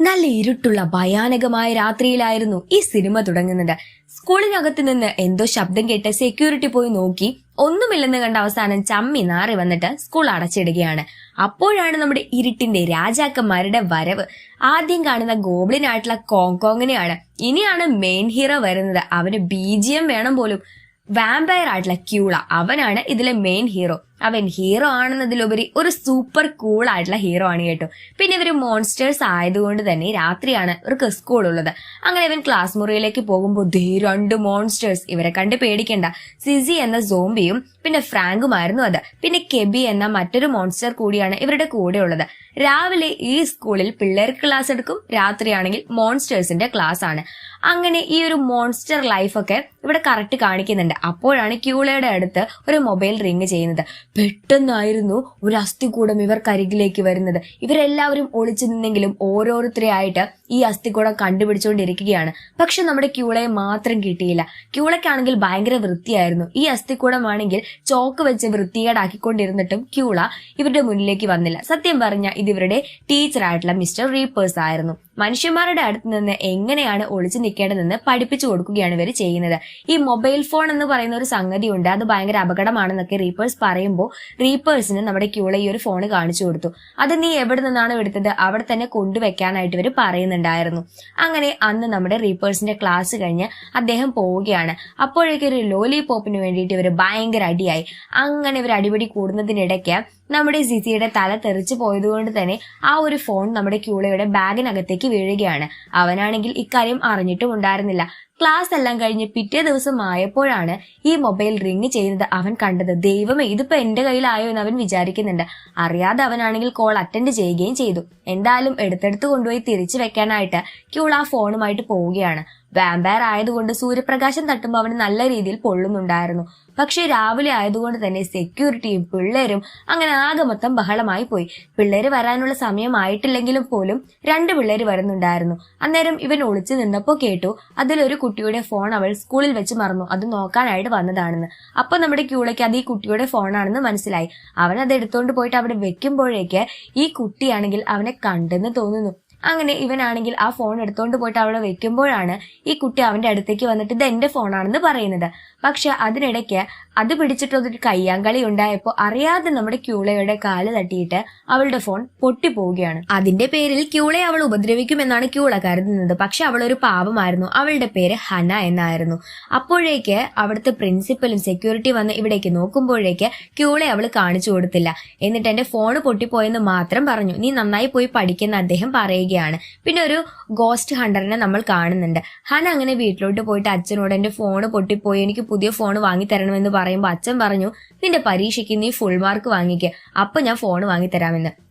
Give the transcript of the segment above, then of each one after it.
നല്ല ഇരുട്ടുള്ള ഭയാനകമായ രാത്രിയിലായിരുന്നു ഈ സിനിമ തുടങ്ങുന്നത്. സ്കൂളിനകത്ത് നിന്ന് എന്തോ ശബ്ദം കേട്ട് സെക്യൂരിറ്റി പോയി നോക്കി. ഒന്നുമില്ലെന്ന് കണ്ട അവസാനം ചമ്മി നാറി വന്നിട്ട് സ്കൂൾ അടച്ചിടുകയാണ്. അപ്പോഴാണ് നമ്മുടെ ഇരുട്ടിന്റെ രാജാക്കന്മാരുടെ വരവ്. ആദ്യം കാണുന്ന ഗോബ്ലിനായിട്ടുള്ള കോങ്കോങ്ങിനെയാണ്. ഇനിയാണ് മെയിൻ ഹീറോ വരുന്നത്. അവന് ബി വേണം പോലും. വാമ്പയർ ആയിട്ടുള്ള ക്യൂള. അവനാണ് ഇതിലെ മെയിൻ ഹീറോ അവൻ ഹീറോ ആണെന്നതിലുപരി ഒരു സൂപ്പർ കൂൾ ആയിട്ടുള്ള ഹീറോ ആണ് കേട്ടോ. പിന്നെ ഇവർ മോൺസ്റ്റേഴ്സ് ആയതുകൊണ്ട് തന്നെ രാത്രിയാണ് ഇവർക്ക് സ്കൂൾ ഉള്ളത്. അങ്ങനെ ഇവൻ ക്ലാസ് മുറിയിലേക്ക് പോകുമ്പോൾ ദേ രണ്ട് മോൺസ്റ്റേഴ്സ് ഇവരെ കണ്ട് പേടിക്കണ്ട. സിസി എന്ന സോംബിയും പിന്നെ ഫ്രാങ്കുമായിരുന്നു അത്. പിന്നെ കെബി എന്ന മറ്റൊരു മോൺസ്റ്റർ കൂടിയാണ് ഇവരുടെ കൂടെ ഉള്ളത്. രാവിലെ ഈ സ്കൂളിൽ പിള്ളേർക്ക് ക്ലാസ് എടുക്കും രാത്രിയാണെങ്കിൽ മോൺസ്റ്റേഴ്സിന്റെ ക്ലാസ് ആണ്. അങ്ങനെ ഈ ഒരു മോൺസ്റ്റർ ലൈഫൊക്കെ ഇവിടെ കറക്റ്റ് കാണിക്കുന്നുണ്ട്. അപ്പോഴാണ് ക്യൂളയുടെ അടുത്ത് ഒരു മൊബൈൽ റിങ് ചെയ്യുന്നത്. പെട്ടെന്നായിരുന്നു ഒരു അസ്ഥികൂടം ഇവർക്കരികിലേക്ക് വരുന്നത്. ഇവരെല്ലാവരും ഒളിച്ചു നിന്നെങ്കിലും ഓരോരുത്തരെ ആയിട്ട് ഈ അസ്ഥികൂടം കണ്ടുപിടിച്ചുകൊണ്ടിരിക്കുകയാണ്. പക്ഷെ നമ്മുടെ ക്യൂളയെ മാത്രം കിട്ടിയില്ല. ക്യൂളയ്ക്കാണെങ്കിൽ ഭയങ്കര വൃത്തിയായിരുന്നു. ഈ അസ്ഥികൂടമാണെങ്കിൽ ചോക്ക് വെച്ച് വൃത്തികേടാക്കിക്കൊണ്ടിരുന്നിട്ടും ക്യൂള ഇവരുടെ മുന്നിലേക്ക് വന്നില്ല. സത്യം പറഞ്ഞ ഇത് ഇവരുടെ ടീച്ചറായിട്ടുള്ള മിസ്റ്റർ റീപ്പേഴ്സ് ആയിരുന്നു. മനുഷ്യന്മാരുടെ അടുത്ത് നിന്ന് എങ്ങനെയാണ് ഒളിച്ചു നിൽക്കേണ്ടതെന്ന് പഠിപ്പിച്ചു കൊടുക്കുകയാണ് ഇവർ ചെയ്യുന്നത്. ഈ മൊബൈൽ ഫോൺ എന്ന് പറയുന്ന ഒരു സംഗതി ഉണ്ട് അത് ഭയങ്കര അപകടമാണെന്നൊക്കെ റീപ്പേഴ്സ് പറയുമ്പോൾ റീപ്പേഴ്സിന് നമ്മുടെ ക്യൂള ഈ ഒരു ഫോൺ കാണിച്ചു കൊടുത്തു. അത് നീ എവിടെ നിന്നാണ് എടുത്തത്? അവിടെ തന്നെ കൊണ്ടുവയ്ക്കാനായിട്ട് ഇവർ പറയുന്നുണ്ടായിരുന്നു. അങ്ങനെ അന്ന് നമ്മുടെ റീപ്പേഴ്സിന്റെ ക്ലാസ് കഴിഞ്ഞ് അദ്ദേഹം പോവുകയാണ്. അപ്പോഴേക്കും ഒരു ലോലി പോപ്പിന് വേണ്ടിയിട്ട് ഇവർ ഭയങ്കര അടിയായി. അങ്ങനെ ഇവർ അടിപിടി കൂടുന്നതിനിടയ്ക്ക് നമ്മുടെ സിസിയുടെ തല തെറിച്ചു പോയതുകൊണ്ട് തന്നെ ആ ഒരു ഫോൺ നമ്മുടെ ക്യൂളയുടെ ബാഗിനകത്തേക്ക് വീഴുകയാണ് അവനാണെങ്കിൽ ഇക്കാര്യം അറിഞ്ഞിട്ടും ഉണ്ടായിരുന്നില്ല ക്ലാസ് എല്ലാം കഴിഞ്ഞ് പിറ്റേ ദിവസം ആയപ്പോഴാണ് ഈ മൊബൈൽ റിങ് ചെയ്യുന്നത് അവൻ കണ്ടത്. ദൈവമേ ഇതിപ്പോ എന്റെ കയ്യിലായോ എന്ന് അവൻ വിചാരിക്കുന്നുണ്ട്. അറിയാതെ അവനാണെങ്കിൽ കോൾ അറ്റൻഡ് ചെയ്യുകയും ചെയ്തു. എന്തായാലും എടുത്തെടുത്ത് കൊണ്ടുപോയി തിരിച്ചു വെക്കാനായിട്ട് ക്യൂൾ ആ ഫോണുമായിട്ട് പോവുകയാണ്. വാമ്പയർ ആയതുകൊണ്ട് സൂര്യപ്രകാശം തട്ടുമ്പോൾ അവന് നല്ല രീതിയിൽ പൊള്ളുന്നുണ്ടായിരുന്നു. പക്ഷെ രാവിലെ ആയതുകൊണ്ട് തന്നെ സെക്യൂരിറ്റിയും പിള്ളേരും അങ്ങനെ ആകെ മൊത്തം ബഹളമായി പോയി. പിള്ളേര് വരാനുള്ള സമയമായിട്ടില്ലെങ്കിലും പോലും രണ്ട് പിള്ളേര് വരുന്നുണ്ടായിരുന്നു. അന്നേരം ഇവൻ ഒളിച്ചു നിന്നപ്പോൾ കേട്ടു അതിലൊരു കുട്ടിയുടെ ഫോൺ അവൾ സ്കൂളിൽ വെച്ച് മറന്നു. അത് നോക്കാനായിട്ട് വന്നതാണെന്ന്. അപ്പൊ നമ്മുടെ ക്യൂളയ്ക്ക് അത് ഈ കുട്ടിയുടെ ഫോണാണെന്ന് മനസ്സിലായി. അവൻ അത് എടുത്തോണ്ട് പോയിട്ട് അവിടെ വെക്കുമ്പോഴേക്ക് ഈ കുട്ടിയാണെങ്കിൽ അവനെ കണ്ടെന്ന് തോന്നുന്നു. അങ്ങനെ ഇവനാണെങ്കിൽ ആ ഫോൺ എടുത്തോണ്ട് പോയിട്ട് അവളെ വെക്കുമ്പോഴാണ് ഈ കുട്ടി അവന്റെ അടുത്തേക്ക് വന്നിട്ട് ഇത് എന്റെ ഫോണാണെന്ന് പറയുന്നത്. പക്ഷെ അതിനിടയ്ക്ക് അത് പിടിച്ചിട്ടൊരു കയ്യാങ്കളി ഉണ്ടായപ്പോൾ അറിയാതെ നമ്മുടെ ക്യൂളയുടെ കാൽ തട്ടിയിട്ട് അവളുടെ ഫോൺ പൊട്ടിപ്പോവുകയാണ്. അതിന്റെ പേരിൽ ക്യൂളെ അവൾ ഉപദ്രവിക്കുമെന്നാണ് ക്യൂള കരുതുന്നത് പക്ഷെ അവൾ ഒരു പാപമായിരുന്നു അവളുടെ പേര് ഹന എന്നായിരുന്നു. അപ്പോഴേക്ക് അവിടുത്തെ പ്രിൻസിപ്പലും സെക്യൂരിറ്റി വന്ന് ഇവിടേക്ക് നോക്കുമ്പോഴേക്ക് ക്യൂളെ അവൾ കാണിച്ചു കൊടുത്തില്ല. എന്നിട്ട് എന്റെ ഫോൺ പൊട്ടിപ്പോയെന്ന് മാത്രം പറഞ്ഞു. നീ നന്നായി പോയി പഠിക്കുന്ന അദ്ദേഹം പറയുകയാണ്. പിന്നെ ഒരു ഗോസ്റ്റ് ഹണ്ടറിനെ നമ്മൾ കാണുന്നുണ്ട്. ഹന അങ്ങനെ വീട്ടിലോട്ട് പോയിട്ട് അച്ഛനോട് എന്റെ ഫോൺ പൊട്ടിപ്പോയി. എനിക്ക് പുതിയ ഫോൺ വാങ്ങി തരണമെന്ന് പറയുമ്പോൾ അച്ഛൻ പറഞ്ഞു നിന്റെ പരീക്ഷയ്ക്ക് നീ ഫുൾ മാർക്ക് വാങ്ങിക്കുക അപ്പൊ ഞാൻ ഫോൺ വാങ്ങി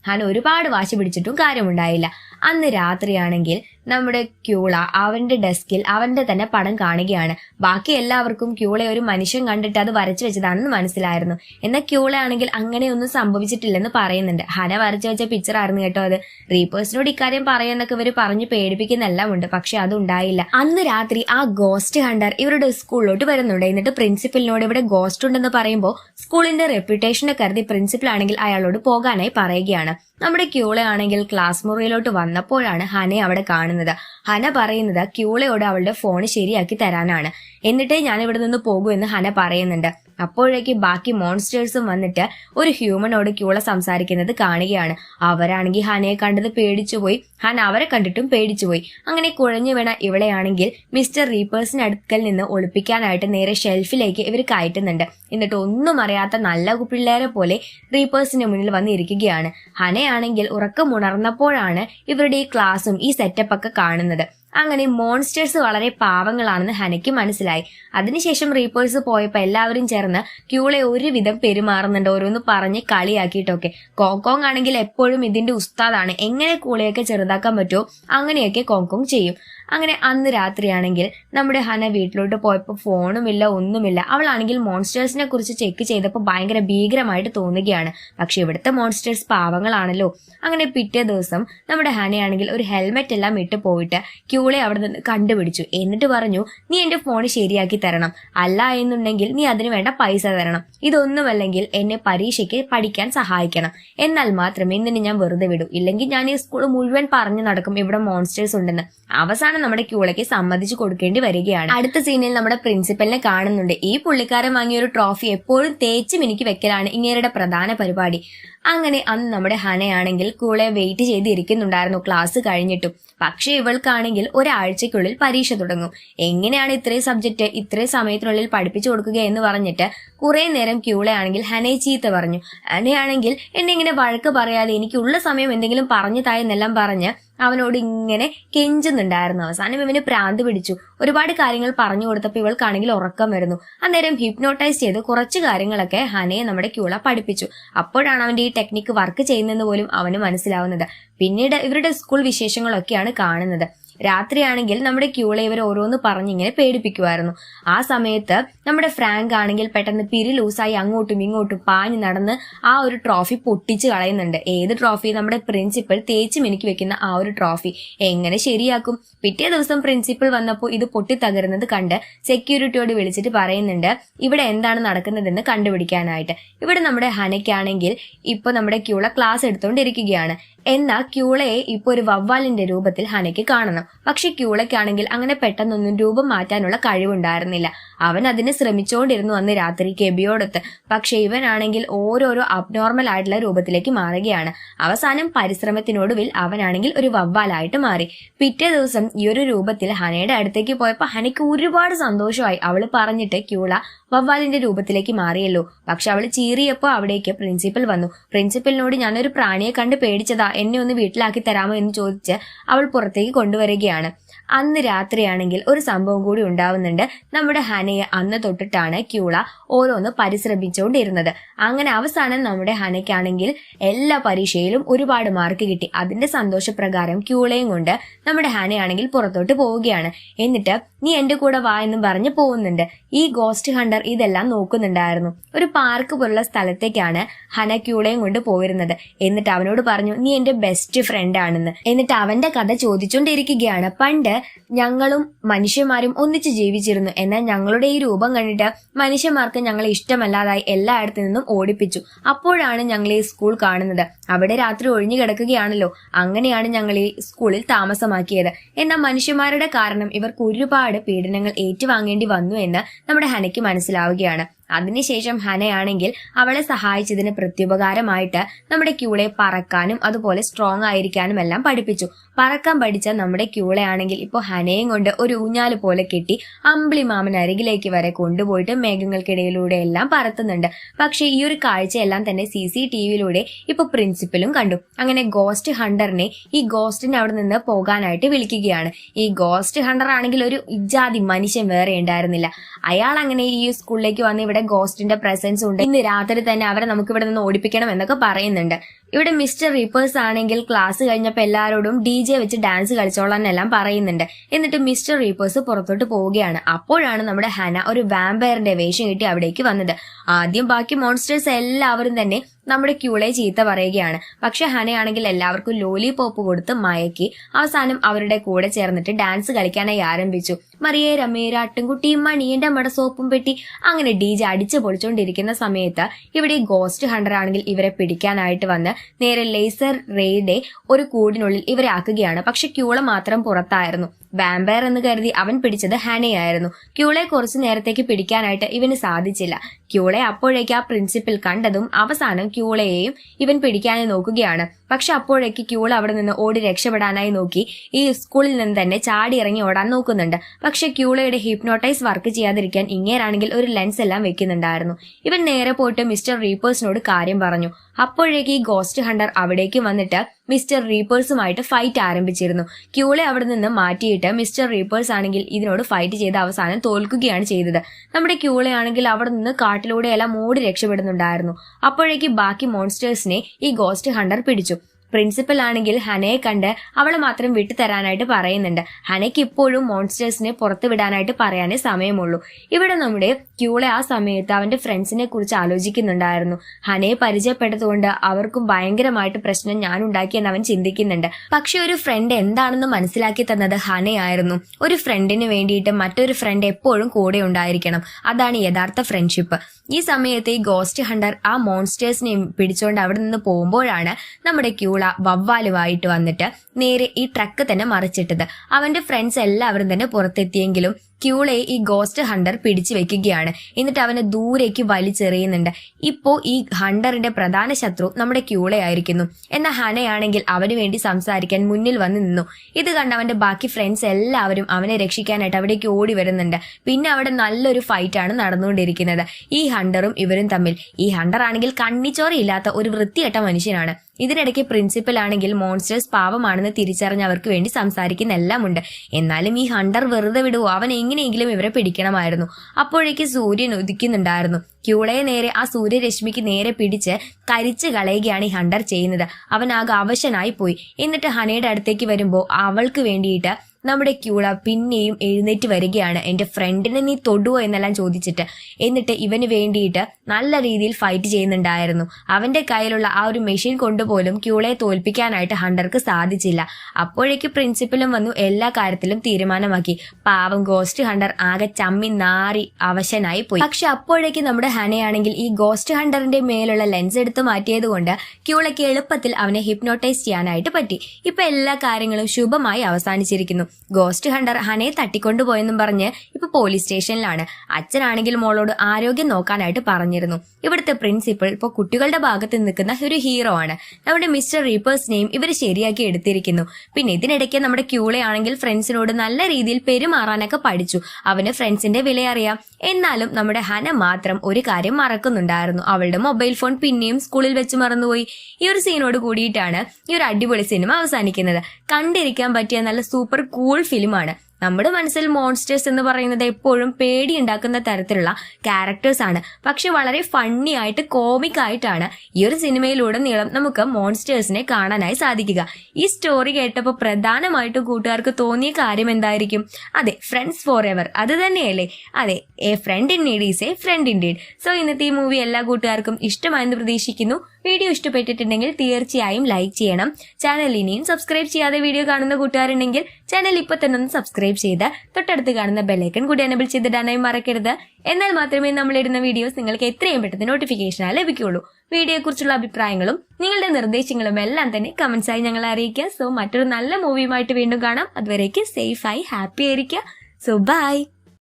ഹന ഒരുപാട് വാശി പിടിച്ചിട്ടും കാര്യമുണ്ടായില്ല. അന്ന് രാത്രിയാണെങ്കിൽ നമ്മുടെ ക്യൂള അവന്റെ ഡെസ്കിൽ അവന്റെ തന്നെ പടം കാണുകയാണ്. ബാക്കി എല്ലാവർക്കും ക്യൂളെ ഒരു മനുഷ്യൻ കണ്ടിട്ട് അത് വരച്ചു വെച്ചതാണെന്ന് മനസ്സിലായിരുന്നു. എന്നാൽ ക്യൂള ആണെങ്കിൽ അങ്ങനെയൊന്നും സംഭവിച്ചിട്ടില്ലെന്ന് പറയുന്നുണ്ട്. ഹന വരച്ചു വെച്ച പിക്ചർ ആയിരുന്നു കേട്ടോ അത്. റീപ്പേഴ്സിനോട് ഇക്കാര്യം പറയുന്നൊക്കെ ഇവർ പറഞ്ഞു പേടിപ്പിക്കുന്നെല്ലാം ഉണ്ട്. പക്ഷെ അതുണ്ടായില്ല അന്ന് രാത്രി ആ ഗോസ്റ്റ് ഹണ്ടർ ഇവരുടെ സ്കൂളിലോട്ട് വരുന്നുണ്ട്. എന്നിട്ട് പ്രിൻസിപ്പലിനോട് ഇവിടെ ഗോസ്റ്റ് ഉണ്ടെന്ന് പറയുമ്പോൾ സ്കൂളിന്റെ റെപ്യൂട്ടേഷനെ കരുതി പ്രിൻസിപ്പൽ ആണെങ്കിൽ അയാളോട് പോകാനായി പറയുകയാണ്. നമ്മുടെ ക്യൂള ആണെങ്കിൽ ക്ലാസ് മുറിയിലോട്ട് വന്നപ്പോഴാണ് ഹനയെ അവിടെ കാണുന്നത്. ഹന പറയുന്നത് ക്യൂളയോട് അവളുടെ ഫോൺ ശരിയാക്കി തരാനാണ്. എന്നിട്ടേ ഞാൻ ഇവിടെ നിന്ന് പോകൂ എന്ന് ഹന പറയുന്നുണ്ട്. അപ്പോഴേക്ക് ബാക്കി മോൺസ്റ്റേഴ്സും വന്നിട്ട് ഒരു ഹ്യൂമനോട് ക്യൂള സംസാരിക്കുന്നത് കാണുകയാണ്. അവരാണെങ്കിൽ ഹനയെ കണ്ടത് പേടിച്ചുപോയി. ഹൻ അവരെ കണ്ടിട്ടും പേടിച്ചുപോയി. അങ്ങനെ കുഴഞ്ഞു വീണ ഇവളെയാണെങ്കിൽ മിസ്റ്റർ റീപ്പേഴ്സിന് അടുക്കൽ നിന്ന് ഒളിപ്പിക്കാനായിട്ട് നേരെ ഷെൽഫിലേക്ക് ഇവർ കയറ്റുന്നുണ്ട്. എന്നിട്ട് ഒന്നും അറിയാത്ത നല്ല പിള്ളേരെ പോലെ റീപ്പേഴ്സിന്റെ മുന്നിൽ വന്ന് ഇരിക്കുകയാണ് ഹനയാണെങ്കിൽ ഉറക്കമുണർന്നപ്പോഴാണ് ഇവരുടെ ഈ ക്ലാസ്സും ഈ സെറ്റപ്പ് ഒക്കെ കാണുന്നത്. അങ്ങനെ മോൺസ്റ്റേഴ്സ് വളരെ പാവങ്ങളാണെന്ന് ഹനയ്ക്ക് മനസ്സിലായി. അതിനുശേഷം റീപ്പേഴ്സ് പോയപ്പോൾ എല്ലാവരും ചേർന്ന് ക്യൂളെ ഒരുവിധം പെരുമാറുന്നുണ്ട് ഓരോന്ന് പറഞ്ഞ് കളിയാക്കിയിട്ടൊക്കെ. കോങ്കോങ് ആണെങ്കിൽ എപ്പോഴും ഇതിന്റെ ഉസ്താദാണ്. എങ്ങനെ കൂളെയൊക്കെ ചെറുതാക്കാൻ പറ്റുമോ അങ്ങനെയൊക്കെ കോങ്കോങ് ചെയ്യും. അങ്ങനെ അന്ന് രാത്രിയാണെങ്കിൽ നമ്മുടെ ഹന വീട്ടിലോട്ട് പോയപ്പോൾ ഫോണുമില്ല ഒന്നുമില്ല. അവളാണെങ്കിൽ മോൺസ്റ്റേഴ്സിനെ കുറിച്ച് ചെക്ക് ചെയ്തപ്പോൾ ഭയങ്കര ഭീകരമായിട്ട് തോന്നുകയാണ്. പക്ഷെ ഇവിടുത്തെ മോൺസ്റ്റേഴ്സ് പാവങ്ങളാണല്ലോ. അങ്ങനെ പിറ്റേ ദിവസം നമ്മുടെ ഹനയാണെങ്കിൽ ഒരു ഹെൽമെറ്റ് എല്ലാം ഇട്ട് പോയിട്ട് ക്യൂ ക്യൂളെ അവിടെ നിന്ന് കണ്ടുപിടിച്ചു. എന്നിട്ട് പറഞ്ഞു നീ എന്റെ ഫോൺ ശരിയാക്കി തരണം. അല്ല എന്നുണ്ടെങ്കിൽ നീ അതിന് വേണ്ട പൈസ തരണം. ഇതൊന്നുമല്ലെങ്കിൽ എന്നെ പരീക്ഷയ്ക്ക് പഠിക്കാൻ സഹായിക്കണം. എന്നാൽ മാത്രമേ നിന്നെ ഞാൻ വെറുതെ വിടൂ. ഇല്ലെങ്കിൽ ഞാൻ ഈ സ്കൂൾ മുഴുവൻ പറഞ്ഞു നടക്കും ഇവിടെ മോൺസ്റ്റേഴ്സ് ഉണ്ടെന്ന്. അവസാനം നമ്മുടെ ക്യൂളയ്ക്ക് സമ്മതിച്ചു കൊടുക്കേണ്ടി വരികയാണ്. അടുത്ത സീനിൽ നമ്മുടെ പ്രിൻസിപ്പലിനെ കാണുന്നുണ്ട്. ഈ പുള്ളിക്കാരൻ വാങ്ങിയ ഒരു ട്രോഫി എപ്പോഴും തേച്ച് എനിക്ക് വെക്കലാണ് ഇങ്ങേരുടെ പ്രധാന പരിപാടി. അങ്ങനെ അന്ന് നമ്മുടെ ഹനയാണെങ്കിൽ കൂളെ വെയിറ്റ് ചെയ്തിരിക്കുന്നുണ്ടായിരുന്നു. ക്ലാസ് കഴിഞ്ഞിട്ടും. പക്ഷേ ഇവൾക്കാണെങ്കിൽ ഒരാഴ്ചക്കുള്ളിൽ പരീക്ഷ തുടങ്ങും. എങ്ങനെയാണ് ഇത്രയും സബ്ജക്റ്റ് ഇത്രയും സമയത്തിനുള്ളിൽ പഠിപ്പിച്ചു കൊടുക്കുക എന്ന് പറഞ്ഞിട്ട് കുറെ നേരം ക്യൂളയാണെങ്കിൽ ഹനയെ ചീത്ത പറഞ്ഞു. ഹനയാണെങ്കിൽ എന്നെ ഇങ്ങനെ വഴക്ക് പറയാതെ എനിക്കുള്ള സമയം എന്തെങ്കിലും പറഞ്ഞു തായെന്നെല്ലാം പറഞ്ഞ് അവനോട് ഇങ്ങനെ കെഞ്ചുന്നുണ്ടായിരുന്നു. അവസാനം ഇവന് പ്രാന്ത് പിടിച്ചു. ഒരുപാട് കാര്യങ്ങൾ പറഞ്ഞു കൊടുത്തപ്പോൾ ഇവൾക്കാണെങ്കിൽ ഉറക്കം വരുന്നു. അന്നേരം ഹിപ്നോട്ടൈസ് ചെയ്ത് കുറച്ച് കാര്യങ്ങളൊക്കെ ഹനയെ നമ്മുടെ ക്യൂള പഠിപ്പിച്ചു. അപ്പോഴാണ് അവന്റെ ഈ ടെക്നിക്ക് വർക്ക് ചെയ്യുന്നതെന്ന് പോലും അവന് മനസ്സിലാവുന്നത്. പിന്നീട് ഇവരുടെ സ്കൂൾ വിശേഷങ്ങളൊക്കെയാണ് കാണുന്നത്. രാത്രിയാണെങ്കിൽ നമ്മുടെ ക്യൂളെ ഇവർ ഓരോന്ന് പറഞ്ഞിങ്ങനെ പേടിപ്പിക്കുമായിരുന്നു ആ സമയത്ത് നമ്മുടെ ഫ്രാങ്ക് ആണെങ്കിൽ പെട്ടെന്ന് പിരി ലൂസായി അങ്ങോട്ടും ഇങ്ങോട്ടും പാഞ്ഞു നടന്ന് ആ ഒരു ട്രോഫി പൊട്ടിച്ച് കളയുന്നുണ്ട്. ഏത് ട്രോഫി നമ്മുടെ പ്രിൻസിപ്പൽ തേച്ച് മിനുക്കി വെക്കുന്ന ആ ഒരു ട്രോഫി എങ്ങനെ ശരിയാക്കും? പിറ്റേ ദിവസം പ്രിൻസിപ്പൽ വന്നപ്പോൾ ഇത് പൊട്ടി തകരുന്നത് കണ്ട് സെക്യൂരിറ്റിയോട് വിളിച്ചിട്ട് പറയുന്നുണ്ട് ഇവിടെ എന്താണ് നടക്കുന്നതെന്ന് കണ്ടുപിടിക്കാനായിട്ട്. ഇവിടെ നമ്മുടെ ഹനയ്ക്കാണെങ്കിൽ ഇപ്പൊ നമ്മുടെ ക്യൂള ക്ലാസ് എടുത്തുകൊണ്ടിരിക്കുകയാണ് എന്നാൽ ക്യൂളയെ ഇപ്പോൾ ഒരു വവ്വാലിന്റെ രൂപത്തിൽ ഹനയ്ക്ക് കാണണം. പക്ഷെ ക്യൂളയ്ക്കാണെങ്കിൽ അങ്ങനെ പെട്ടെന്നൊന്നും രൂപം മാറ്റാനുള്ള കഴിവുണ്ടായിരുന്നില്ല. അവൻ അതിന് ശ്രമിച്ചുകൊണ്ടിരുന്നു അന്ന് രാത്രി കെബിയോടൊത്ത്. പക്ഷെ ഇവനാണെങ്കിൽ ഓരോരോ അബ്നോർമൽ ആയിട്ടുള്ള രൂപത്തിലേക്ക് മാറുകയാണ്. അവസാനം പരിശ്രമത്തിനൊടുവിൽ അവനാണെങ്കിൽ ഒരു വവ്വാലായിട്ട് മാറി. പിറ്റേ ദിവസം ഈ ഒരു രൂപത്തിൽ ഹനയുടെ അടുത്തേക്ക് പോയപ്പോൾ ഹനയ്ക്ക് ഒരുപാട് സന്തോഷമായി. അവൾ പറഞ്ഞിട്ട് ക്യൂള വവ്വാലിന്റെ രൂപത്തിലേക്ക് മാറിയല്ലോ. പക്ഷെ അവൾ ചീറിയപ്പോൾ അവിടേക്ക് പ്രിൻസിപ്പൽ വന്നു. പ്രിൻസിപ്പലിനോട് ഞാനൊരു പ്രാണിയെ കണ്ട് പേടിച്ചതാ എന്നെ ഒന്ന് വീട്ടിലാക്കി തരാമോ എന്ന് ചോദിച്ച് അവൾ പുറത്തേക്ക് കൊണ്ടുവരികയാണ്. അന്ന് രാത്രിയാണെങ്കിൽ ഒരു സംഭവം കൂടി ഉണ്ടാവുന്നുണ്ട്. നമ്മുടെ ഹനയെ അന്ന് തൊട്ടിട്ടാണ് ക്യൂള ഓരോന്ന് പരിശ്രമിച്ചുകൊണ്ടിരുന്നത്. അങ്ങനെ അവസാനം നമ്മുടെ ഹനയ്ക്കാണെങ്കിൽ എല്ലാ പരീക്ഷയിലും ഒരുപാട് മാർക്ക് കിട്ടി. അതിന്റെ സന്തോഷപ്രകാരം ക്യൂളയും കൊണ്ട് നമ്മുടെ ഹനയാണെങ്കിൽ പുറത്തോട്ട് പോവുകയാണ്. എന്നിട്ട് നീ എന്റെ കൂടെ വാ എന്നും പറഞ്ഞ് പോകുന്നുണ്ട്. ഈ ഗോസ്റ്റ് ഹണ്ടർ ഇതെല്ലാം നോക്കുന്നുണ്ടായിരുന്നു. ഒരു പാർക്ക് പോലുള്ള സ്ഥലത്തേക്കാണ് ഹനക്യൂടെയും കൊണ്ട് പോയിരുന്നത്. എന്നിട്ട് അവനോട് പറഞ്ഞു നീ എന്റെ ബെസ്റ്റ് ഫ്രണ്ട് ആണെന്ന്. എന്നിട്ട് അവന്റെ കഥ ചോദിച്ചുകൊണ്ടിരിക്കുകയാണ് പണ്ട് ഞങ്ങളും മനുഷ്യന്മാരും ഒന്നിച്ച് ജീവിച്ചിരുന്നു. എന്നാൽ ഞങ്ങളുടെ ഈ രൂപം കണ്ടിട്ട് മനുഷ്യന്മാർക്ക് ഞങ്ങളെ ഇഷ്ടമല്ലാതായി എല്ലായിടത്തു നിന്നും ഓടിപ്പിച്ചു. അപ്പോഴാണ് ഞങ്ങൾ ഈ സ്കൂൾ കാണുന്നത്. അവിടെ രാത്രി ഒഴിഞ്ഞു കിടക്കുകയാണല്ലോ. അങ്ങനെയാണ് ഞങ്ങൾ ഈ സ്കൂളിൽ താമസമാക്കിയത്. എന്നാൽ മനുഷ്യന്മാരുടെ കാരണം ഇവർക്ക് ഒരുപാട് പീഡനങ്ങൾ ഏറ്റുവാങ്ങേണ്ടി വന്നു എന്ന് നമ്മുടെ ഹനയ്ക്ക് മനസ്സിലാവുകയാണ്. അതിനുശേഷം ഹനയാണെങ്കിൽ അവളെ സഹായിച്ചതിന് പ്രത്യുപകാരമായിട്ട് നമ്മുടെ ക്യൂളെ പറക്കാനും അതുപോലെ സ്ട്രോങ് ആയിരിക്കാനും എല്ലാം പഠിപ്പിച്ചു. പറക്കാൻ പഠിച്ച നമ്മുടെ ക്യൂളെ ആണെങ്കിൽ ഇപ്പോൾ ഹനയും കൊണ്ട് ഒരു ഊഞ്ഞാൽ പോലെ കെട്ടി അമ്പിളി മാമൻ അരികിലേക്ക് വരെ കൊണ്ടുപോയിട്ട് മേഘങ്ങൾക്കിടയിലൂടെ എല്ലാം പറത്തുന്നുണ്ട്. പക്ഷേ ഈ ഒരു കാഴ്ചയെല്ലാം തന്നെ സി സി ടി വിയിലൂടെ ഇപ്പൊ പ്രിൻസിപ്പലും കണ്ടു. അങ്ങനെ ഗോസ്റ്റ് ഹണ്ടറിനെ ഈ ഗോസ്റ്റിനെ അവിടെ നിന്ന് പോകാനായിട്ട് വിളിക്കുകയാണ്. ഈ ഗോസ്റ്റ് ഹണ്ടർ ആണെങ്കിൽ ഒരു ഇജാതി മനുഷ്യൻ വേറെ ഉണ്ടായിരുന്നില്ല. അയാൾ അങ്ങനെ ഈ സ്കൂളിലേക്ക് വന്ന് ഇവിടെ ഗോസ്റ്റിന്റെ പ്രസൻസ് ഉണ്ട്. ഇന്ന് രാത്രി തന്നെ അവരെ നമുക്ക് ഇവിടെ നിന്ന് ഓടിപ്പിക്കണം എന്നൊക്കെ പറയുന്നുണ്ട്. ഇവിടെ മിസ്റ്റർ റീപ്പേഴ്സ് ആണെങ്കിൽ ക്ലാസ് കഴിഞ്ഞപ്പോൾ എല്ലാവരോടും ഡി ജെ വെച്ച് ഡാൻസ് കളിച്ചോളാൻ എല്ലാം പറയുന്നുണ്ട്. എന്നിട്ട് മിസ്റ്റർ റീപ്പേഴ്സ് പുറത്തോട്ട് പോവുകയാണ്. അപ്പോഴാണ് നമ്മുടെ ഹന ഒരു വാമ്പയറിന്റെ വേഷം കിട്ടി അവിടേക്ക് വന്നത്. ആദ്യം ബാക്കി മോൺസ്റ്റേഴ്സ് എല്ലാവരും തന്നെ നമ്മുടെ ക്യൂളെ ചീത്ത പറയുകയാണ്. പക്ഷെ ഹനയാണെങ്കിൽ എല്ലാവർക്കും ലോലി പോപ്പ് കൊടുത്ത് മയക്കി അവസാനം അവരുടെ കൂടെ ചേർന്നിട്ട് ഡാൻസ് കളിക്കാനായി ആരംഭിച്ചു. മറിയേ രമേര അട്ടുംകുട്ടി മണിയന്റെ മട സോപ്പും പെട്ടി. അങ്ങനെ ഡി ജെ അടിച്ചു പൊളിച്ചുകൊണ്ടിരിക്കുന്ന സമയത്ത് ഇവിടെ ഗോസ്റ്റ് ഹണ്ടർ ആണെങ്കിൽ ഇവരെ പിടിക്കാനായിട്ട് വന്ന് നേരെ ലേസർ റേയുടെ ഒരു കൂടിനുള്ളിൽ ഇവരെ ആക്കുകയാണ്. പക്ഷെ ക്യൂള മാത്രം പുറത്തായിരുന്നു. വാമ്പയർ എന്ന് കരുതി അവൻ പിടിച്ചത് ഹാനയായിരുന്നു. ക്യൂളെ കുറച്ചു നേരത്തേക്ക് പിടിക്കാനായിട്ട് ഇവന് സാധിച്ചില്ല. ക്യൂളെ അപ്പോഴേക്ക് ആ പ്രിൻസിപ്പിൽ കണ്ടതും അവസാനം ക്യൂളയെയും ഇവൻ പിടിക്കാനായി നോക്കുകയാണ്. പക്ഷെ അപ്പോഴേക്ക് ക്യൂള അവിടെ നിന്ന് ഓടി രക്ഷപ്പെടാനായി നോക്കി. ഈ സ്കൂളിൽ നിന്ന് തന്നെ ചാടി ഇറങ്ങി ഓടാൻ നോക്കുന്നുണ്ട്. പക്ഷെ ക്യൂളയുടെ ഹിപ്നോട്ടൈസ് വർക്ക് ചെയ്യാതിരിക്കാൻ ഇങ്ങേരാണെങ്കിൽ ഒരു ലെൻസ് എല്ലാം വെക്കുന്നുണ്ടായിരുന്നു. ഇവൻ നേരെ പോയിട്ട് മിസ്റ്റർ റീപ്പേഴ്സിനോട് കാര്യം പറഞ്ഞു. അപ്പോഴേക്ക് ഈ ഗോസ്റ്റ് ഹണ്ടർ അവിടേക്ക് വന്നിട്ട് മിസ്റ്റർ റീപ്പേഴ്സുമായിട്ട് ഫൈറ്റ് ആരംഭിച്ചിരുന്നു. ക്യൂളെ അവിടെ നിന്ന് മാറ്റിയിട്ട് മിസ്റ്റർ റീപ്പേഴ്സ് ആണെങ്കിൽ ഇതിനോട് ഫൈറ്റ് ചെയ്ത് അവസാനം തോൽക്കുകയാണ് ചെയ്തത്. നമ്മുടെ ക്യൂളെ ആണെങ്കിൽ അവിടെ നിന്ന് കാട്ടിലൂടെ എല്ലാം ഓടി രക്ഷപ്പെടുന്നുണ്ടായിരുന്നു. അപ്പോഴേക്ക് ബാക്കി മോൺസ്റ്റേഴ്സിനെ ഈ ഗോസ്റ്റ് ഹണ്ടർ പിടിച്ചു. പ്രിൻസിപ്പൽ ആണെങ്കിൽ ഹനയെ കണ്ട് അവളെ മാത്രം വിട്ടു തരാനായിട്ട് പറയുന്നുണ്ട്. ഹനയ്ക്ക് ഇപ്പോഴും മോൺസ്റ്റേഴ്സിനെ പുറത്തു വിടാനായിട്ട് പറയാനേ സമയമുള്ളൂ. ഇവിടെ നമ്മുടെ ക്യൂളെ ആ സമയത്ത് അവന്റെ ഫ്രണ്ട്സിനെ കുറിച്ച് ആലോചിക്കുന്നുണ്ടായിരുന്നു. ഹനയെ പരിചയപ്പെട്ടതുകൊണ്ട് അവർക്കും ഭയങ്കരമായിട്ട് പ്രശ്നം ഞാൻ ഉണ്ടാക്കിയെന്ന് അവൻ ചിന്തിക്കുന്നുണ്ട്. പക്ഷെ ഒരു ഫ്രണ്ട് എന്താണെന്ന് മനസ്സിലാക്കി തന്നത് ഹനയായിരുന്നു. ഒരു ഫ്രണ്ടിന് വേണ്ടിയിട്ട് മറ്റൊരു ഫ്രണ്ട് എപ്പോഴും കൂടെ ഉണ്ടായിരിക്കണം. അതാണ് യഥാർത്ഥ ഫ്രണ്ട്ഷിപ്പ് ഈ സമയത്ത് ഈ ഗോസ്റ്റ് ഹണ്ടർ ആ മോൺസ്റ്റേഴ്സിനെ പിടിച്ചുകൊണ്ട് അവിടെ നിന്ന് പോകുമ്പോഴാണ് നമ്മുടെ ക്യൂള വവ്വാലുമായിട്ട് വന്നിട്ട് നേരെ ഈ ട്രക്ക് തന്നെ മറിച്ചിട്ടത്. അവന്റെ ഫ്രണ്ട്സ് എല്ലാവരും തന്നെ പുറത്തെത്തിയെങ്കിലും ക്യൂളയെ ഈ ഗോസ്റ്റ് ഹണ്ടർ പിടിച്ചു വെക്കുകയാണ്. എന്നിട്ട് അവനെ ദൂരേക്ക് വലിച്ചെറിയുന്നുണ്ട്. ഇപ്പോ ഈ ഹണ്ടറിന്റെ പ്രധാന ശത്രു നമ്മുടെ ക്യൂളയായിരിക്കുന്നു എന്ന ഹനയാണെങ്കിൽ അവന് വേണ്ടി സംസാരിക്കാൻ മുന്നിൽ വന്ന് നിന്നു. ഇത് കണ്ട് അവന്റെ ബാക്കി ഫ്രണ്ട്സ് എല്ലാവരും അവനെ രക്ഷിക്കാനായിട്ട് അവിടേക്ക് ഓടി വരുന്നുണ്ട്. പിന്നെ അവിടെ നല്ലൊരു ഫൈറ്റ് ആണ് നടന്നുകൊണ്ടിരിക്കുന്നത്. ഈ ഹണ്ടറും ഇവരും തമ്മിൽ. ഈ ഹണ്ടർ ആണെങ്കിൽ കണ്ണിച്ചോറയില്ലാത്ത ഒരു വൃത്തികെട്ട മനുഷ്യനാണ്. ഇതിനിടയ്ക്ക് പ്രിൻസിപ്പൽ ആണെങ്കിൽ മോൺസ്റ്റേഴ്സ് പാവമാണെന്ന് തിരിച്ചറിഞ്ഞ് അവർക്ക് വേണ്ടി സംസാരിക്കുന്ന എല്ലാം ഉണ്ട്. എന്നാലും ഈ ഹണ്ടർ വെറുതെ വിടുവോ? അവൻ എങ്ങനെയെങ്കിലും ഇവരെ പിടിക്കണമായിരുന്നു. അപ്പോഴേക്ക് സൂര്യൻ ഉദിക്കുന്നുണ്ടായിരുന്നു. ക്യൂളയെ നേരെ ആ സൂര്യരശ്മിക്ക് നേരെ പിടിച്ച് കരിച്ചു കളയുകയാണ് ഈ ഹണ്ടർ ചെയ്യുന്നത്. അവൻ ആകെ അവശനായി പോയി. എന്നിട്ട് ഹനയുടെ അടുത്തേക്ക് വരുമ്പോൾ അവൾക്ക് വേണ്ടിയിട്ട് നമ്മുടെ ക്യൂള പിന്നെയും എഴുന്നേറ്റ് വരികയാണ്. എന്റെ ഫ്രണ്ടിനെ നീ തൊടുവോ എന്നെല്ലാം ചോദിച്ചിട്ട്. എന്നിട്ട് ഇവന് വേണ്ടിയിട്ട് നല്ല രീതിയിൽ ഫൈറ്റ് ചെയ്യുന്നുണ്ടായിരുന്നു. അവന്റെ കയ്യിലുള്ള ആ ഒരു മെഷീൻ കൊണ്ടുപോലും ക്യൂളെ തോൽപ്പിക്കാനായിട്ട് ഹണ്ടർക്ക് സാധിച്ചില്ല. അപ്പോഴേക്ക് പ്രിൻസിപ്പലും വന്നു എല്ലാ കാര്യത്തിലും തീരുമാനമാക്കി. പാവം ഗോസ്റ്റ് ഹണ്ടർ ആകെ ചമ്മി നാറി അവശനായി പോയി. പക്ഷെ അപ്പോഴേക്ക് നമ്മുടെ ഹനയാണെങ്കിൽ ഈ ഗോസ്റ്റ് ഹണ്ടറിന്റെ മേലുള്ള ലെൻസ് എടുത്തു മാറ്റിയത് കൊണ്ട് ക്യൂളയ്ക്ക് എളുപ്പത്തിൽ അവനെ ഹിപ്നോട്ടൈസ് ചെയ്യാനായിട്ട് പറ്റി. ഇപ്പൊ എല്ലാ കാര്യങ്ങളും ശുഭമായി അവസാനിച്ചിരിക്കുന്നു. ഗോസ്റ്റ് ഹണ്ടർ ഹനയെ തട്ടിക്കൊണ്ടുപോയെന്നും പറഞ്ഞ് ഇപ്പൊ പോലീസ് സ്റ്റേഷനിലാണ്. അച്ഛനാണെങ്കിൽ മോളോട് ആരോഗ്യം നോക്കാനായിട്ട് പറഞ്ഞിരുന്നു. ഇവിടുത്തെ പ്രിൻസിപ്പൾ ഇപ്പോൾ കുട്ടികളുടെ ഭാഗത്ത് നിൽക്കുന്ന ഒരു ഹീറോ ആണ്. നമ്മുടെ മിസ്റ്റർ റീപ്പേഴ്സ് റീപ്പേഴ്സിനെയും ഇവർ ശരിയാക്കി എടുത്തിരിക്കുന്നു. പിന്നെ ഇതിനിടയ്ക്ക് നമ്മുടെ ക്യൂളെ ആണെങ്കിൽ ഫ്രണ്ട്സിനോട് നല്ല രീതിയിൽ പെരുമാറാനൊക്കെ പഠിച്ചു. അവന് ഫ്രണ്ട്സിന്റെ വില അറിയാം. എന്നാലും നമ്മുടെ ഹന മാത്രം ഒരു കാര്യം മറക്കുന്നുണ്ടായിരുന്നു. അവളുടെ മൊബൈൽ ഫോൺ പിന്നെയും സ്കൂളിൽ വെച്ച് മറന്നുപോയി. ഈ ഒരു സീനോട് കൂടിയിട്ടാണ് ഈ ഒരു അടിപൊളി സിനിമ അവസാനിക്കുന്നത്. കണ്ടിരിക്കാൻ പറ്റിയ നല്ല സൂപ്പർ കൂൾ ഫിലിമാണ് നമ്മുടെ മനസ്സിൽ മോൺസ്റ്റേഴ്സ് എന്ന് പറയുന്നത് എപ്പോഴും പേടി ഉണ്ടാക്കുന്ന തരത്തിലുള്ള ക്യാരക്ടേഴ്സ് ആണ്. പക്ഷെ വളരെ ഫണ്ണി ആയിട്ട് കോമിക് ആയിട്ടാണ് ഈ ഒരു സിനിമയിലൂടെ നീളം നമുക്ക് മോൺസ്റ്റേഴ്സിനെ കാണാനായി സാധിക്കുക. ഈ സ്റ്റോറി കേട്ടപ്പോൾ പ്രധാനമായിട്ടും കൂട്ടുകാർക്ക് തോന്നിയ കാര്യം എന്തായിരിക്കും? അതെ ഫ്രണ്ട്സ് ഫോർ എവർ അത് തന്നെയല്ലേ? അതെ a friend in need is a friend in deed so ഇന്നത്തെ ഈ മൂവി എല്ലാ കൂട്ടുകാർക്കും ഇഷ്ടമായെന്ന് പ്രതീക്ഷിക്കുന്നു. വീഡിയോ ഇഷ്ടപ്പെട്ടിട്ടുണ്ടെങ്കിൽ തീർച്ചയായും ലൈക്ക് ചെയ്യണം. ചാനൽ ഇനിയും സബ്സ്ക്രൈബ് ചെയ്യാതെ വീഡിയോ കാണുന്ന കൂട്ടുകാരുണ്ടെങ്കിൽ ചാനൽ ഇപ്പൊ തന്നെ ഒന്ന് സബ്സ്ക്രൈബ് ചെയ്ത് തൊട്ടടുത്ത് കാണുന്ന ബെല്ലൈക്കൺ കൂടി എനബിൾ ചെയ്തിടാനായി മറക്കരുത്. എന്നാൽ മാത്രമേ നമ്മൾ ഇടുന്ന വീഡിയോസ് നിങ്ങൾക്ക് എത്രയും പെട്ടെന്ന് നോട്ടിഫിക്കേഷനായി ലഭിക്കുകയുള്ളൂ. വീഡിയോയെക്കുറിച്ചുള്ള അഭിപ്രായങ്ങളും നിങ്ങളുടെ നിർദ്ദേശങ്ങളും എല്ലാം തന്നെ കമന്റ്സായി ഞങ്ങളെ അറിയിക്കുക. സോ മറ്റൊരു നല്ല മൂവിയുമായിട്ട് വീണ്ടും കാണാം. അതുവരേക്ക് സേഫായി ഹാപ്പി ആയിരിക്കുക. So bye